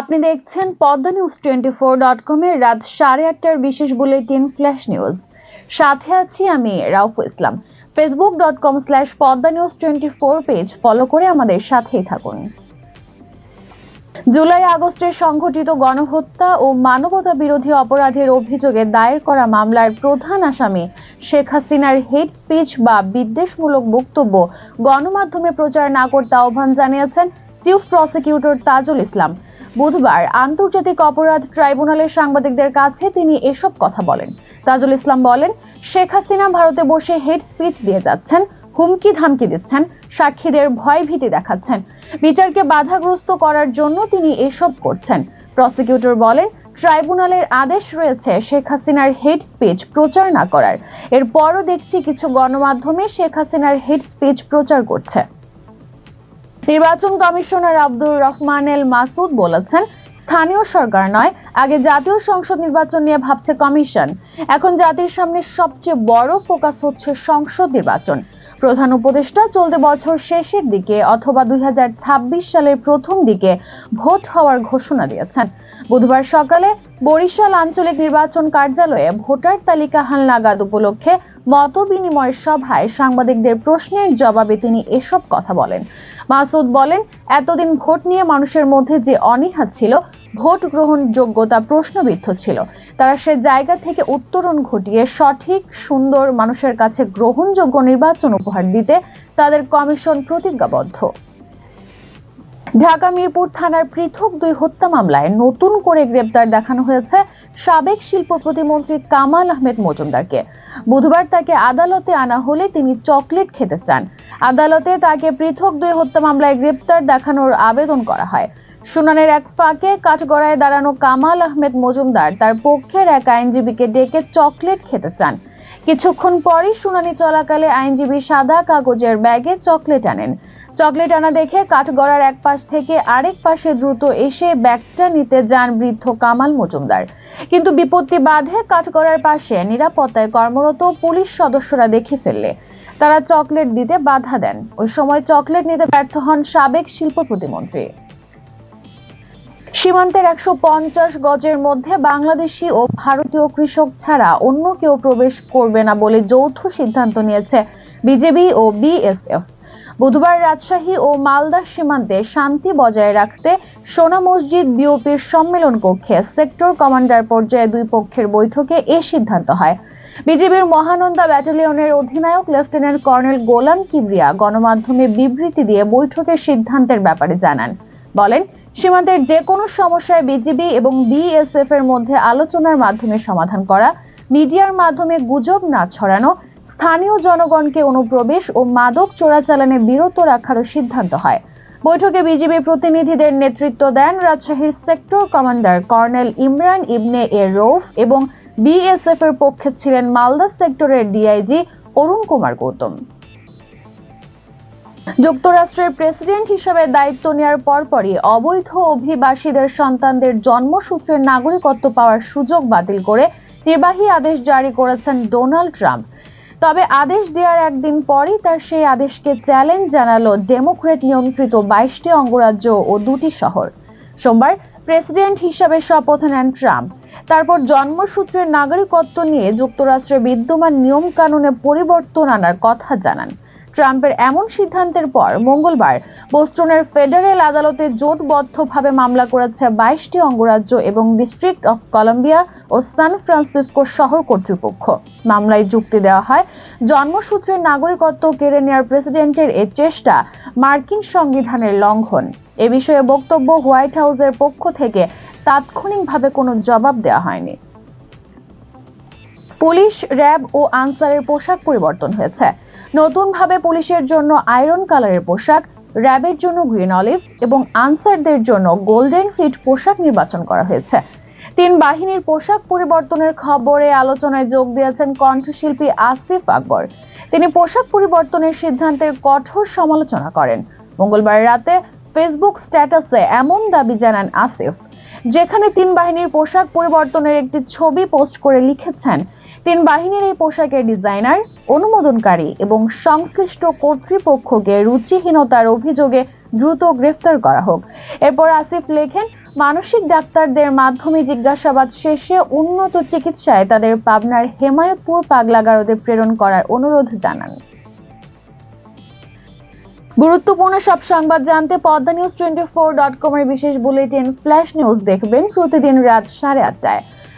আপনি দেখছেন Padma news twenty four dot কমের রাত সাড়ে আটটার বিশেষ বুলেটিন ফ্ল্যাশ নিউজ। সাথে আছি আমি Raufu Islam. Facebook dot com slash Padma news twenty four page follow করে আমাদের সাথেই থাকুন। জুলাই আগস্টে সংঘটিত গণহত্যা ও মানবতা বিরোধী অপরাধের অভিযোগে দায়ের করা মামলার প্রধান আসামি শেখ হাসিনার হেড স্পিচ বা বিদ্বেষমূলক বক্তব্য গণমাধ্যমে প্রচার না করতে আহ্বান জানিয়েছেন চিফ প্রসিকিউটর তাজুল ইসলাম। বুধবার আন্তর্জাতিক অপরাধ ট্রাইব্যুনালের সাংবাদিকদের কাছে তিনি এসব কথা বলেন। তাজুল ইসলাম বলেন, শেখ হাসিনা ভারতে বসে হেড স্পিচ দিয়ে যাচ্ছেন, হুমকি ধামকি দিচ্ছেন, সাক্ষীদের ভয় ভীতি দেখাচ্ছেন। বিচারকে বাধাগ্রস্ত করার জন্য তিনি এসব করছেন। প্রসিকিউটর বলেন, ট্রাইব্যুনালের আদেশ রয়েছে শেখ হাসিনার হেড স্পিচ প্রচার না করার। এরপরও দেখছি কিছু গণমাধ্যমে শেখ হাসিনার হেড স্পিচ প্রচার করছে। নির্বাচন কমিশনার আব্দুর রহমান এল মাসুদ বলেছেন, স্থানীয় সরকার নয়, আগে জাতীয় সংসদ নির্বাচন নিয়ে ভাবছে কমিশন। এখন জাতির সামনে সবচেয়ে বড় ফোকাস হচ্ছে সংসদ নির্বাচন। প্রধান উপদেষ্টা চলতি বছর শেষের দিকে অথবা দুই হাজার ছাব্বিশ সালের প্রথম দিকে ভোট হওয়ার ঘোষণা দিয়েছেন। বুধবার সকালে বরিশাল আঞ্চলিক নির্বাচন কার্যালয়ে ভোটার তালিকা হালনাগাদ উপলক্ষে মত বিনিময় সভায় সাংবাদিকদের প্রশ্নের জবাবে তিনি এসব কথা বলেন। মাসুদ বলেন, এতদিন ভোট নিয়ে মানুষের মধ্যে যে অনীহা ছিল, ভোট গ্রহণ যোগ্যতা প্রশ্নবিদ্ধ ছিল। তারা সে জায়গা থেকে উত্তরণ ঘটিয়ে সঠিক, সুন্দর মানুষের কাছে গ্রহণযোগ্য নির্বাচন উপহার দিতে তাদের কমিশন প্রতিজ্ঞাবদ্ধ। ঢাকা মিরপুর থানার পৃথক দুই হত্যা মামলায় নতুন করে গ্রেপ্তার দেখানো হয়েছে সাবেক শিল্প প্রতিমন্ত্রী কামাল আহমেদ মজুমদারকে। বুধবার তাকে আদালতে আনা হলে তিনি চকলেট খেতে চান। আদালতে তাকে পৃথক দুই হত্যা মামলায় গ্রেপ্তার দেখানোর আবেদন করা হয়। শুনানির এক ফাঁকে কাঠগড়ায় দাঁড়ানো কামাল আহমেদ মজুমদার তার পক্ষের এক আইনজীবীকে ডেকে চকলেট খেতে চান। কিছুক্ষণ পরই শুনানি চলাকালে আইনজীবী সাদা কাগজের ব্যাগে চকলেট আনেন। চকলেট আনা দেখে কাঠগড়ার এক পাশ থেকে আরেক পাশে দ্রুত এসে ব্যাগটা নিতে যান বৃদ্ধ কামাল মজুমদার। কিন্তু বিপত্তি বাধে কাঠগড়ার পাশে নিরাপত্তায় কর্মরত পুলিশ সদস্যরা দেখে ফেললে। তারা চকলেট দিতে বাধা দেন। ওই সময় চকলেট নিতে ব্যর্থ হন সাবেক শিল্প প্রতিমন্ত্রী। সীমান্তের একশো পঞ্চাশ গজের মধ্যে বাংলাদেশি ও ভারতীয় কৃষক ছাড়া অন্য কেউ প্রবেশ করবে না বলে যৌথ সিদ্ধান্ত নিয়েছে বিজেপি ও বিএসএফ। বুধবার রাজশাহী ও মালদা সীমান্তে শান্তি বজায় রাখতে সোনা মসজিদ বিওপির সম্মেলন কক্ষে সেক্টর কমান্ডার পর্যায়ে দুই পক্ষের বৈঠকে এ সিদ্ধান্ত হয়। বিজেপির মহানন্দা ব্যাটালিয়নের অধিনায়ক লেফটেন্যান্ট কর্নেল গোলাম কিবরিয়া গণমাধ্যমে বিবৃতি দিয়ে বৈঠকের সিদ্ধান্তের ব্যাপারে জানান। বলেন সীমান্তের যে কোনো সমস্যায় বিজিবি এবং বিএসএফ এর মধ্যে আলোচনার মাধ্যমে সমাধান করা, মিডিয়ার মাধ্যমে গুজব না ছড়ানো, স্থানীয় জনগণকে অনুপ্রবেশ ও মাদক চোরাচালানে বিরত রাখারও সিদ্ধান্ত হয়। বৈঠকে বিজিবি প্রতিনিধিদের নেতৃত্ব দেন রাজশাহীর sector commander colonel Imran Ibne A Rouf এবং বিএসএফ এর পক্ষে ছিলেন মালদা সেক্টরের ডিআইজি অরুণ কুমার গৌতম। যুক্তরাষ্ট্রের প্রেসিডেন্ট হিসেবে দায়িত্ব নেওয়ার পরপরই অবৈধ অভিবাসীদের সন্তানদের জন্মসূত্রে নাগরিকত্ব পাওয়ার সুযোগ বাতিল করে নির্বাহী আদেশ জারি করেছেন ডোনাল্ড ট্রাম্প। তবে আদেশ দেওয়ার একদিন পরই তার সেই আদেশকে চ্যালেঞ্জ জানালো ডেমোক্রেট নিয়ন্ত্রিত বাইশটি অঙ্গরাজ্য ও দুটি শহর। সোমবার প্রেসিডেন্ট হিসাবে শপথ নেন ট্রাম্প। তারপর জন্মসূত্রের নাগরিকত্ব নিয়ে যুক্তরাষ্ট্রের বিদ্যমান নিয়ম কানুনে পরিবর্তন আনার কথা জানান। ট্রাম্পের এমন সিদ্ধান্তের পর মঙ্গলবার বোস্টনের ফেডারেল আদালতে জোটবদ্ধভাবে মামলা করেছে বাইশটি অঙ্গরাজ্য এবং ডিস্ট্রিক্ট অফ কলম্বিয়া ও সান ফ্রান্সিসকো শহর কর্তৃপক্ষ। মামলায় যুক্তি দেওয়া হয় জন্মসূত্রের নাগরিকত্ব কেড়ে নেওয়ার প্রেসিডেন্টের এ চেষ্টা মার্কিন সংবিধানের লঙ্ঘন। এ বিষয়ে বক্তব্য হোয়াইট হাউসের পক্ষ থেকে তাৎক্ষণিকভাবে কোনো জবাব দেওয়া হয়নি। পুলিশ, র্যাব ও আনসারের পোশাক পরিবর্তন হয়েছে। নতুনভাবে পুলিশের জন্য আয়রন কালারের পোশাক, র্যাবের জন্য গ্রিন অলিভ এবং আনসারদের জন্য গোল্ডেন হিট পোশাক নির্বাচন করা হয়েছে। তিন বাহিনীর পোশাক পরিবর্তনের খবরে আলোচনায় যোগ দিয়েছেন কণ্ঠশিল্পী আসিফ আকবর। তিনি পোশাক পরিবর্তনের সিদ্ধান্তের কঠোর সমালোচনা করেন। মঙ্গলবার রাতে ফেসবুক স্ট্যাটাসে এমন দাবি জানান আসিফ, যেখানে তিন বাহিনীর পোশাক পরিবর্তনের একটি ছবি পোস্ট করে লিখেছেন তিন বাহিনীর এই পোশাকের ডিজাইনার, অনুমোদনকারী এবং সংশ্লিষ্ট কর্তৃপক্ষকে রুচিহীনতার অভিযোগে দ্রুত গ্রেফতার করা হোক। এরপর আসিফ লেখেন, মানসিক ডাক্তারদের মাধ্যমে জিজ্ঞাসাবাদ শেষে উন্নত চিকিৎসায় তাদের পাবনার হেমায়তপুর পাগলাগারদে প্রেরণ করার অনুরোধ জানান। গুরুত্বপূর্ণ সব সংবাদ জানতে Padma news twenty four dot কমের বিশেষ বুলেটিন ফ্ল্যাশ নিউজ দেখবেন প্রতিদিন রাত সাড়ে আটটায়।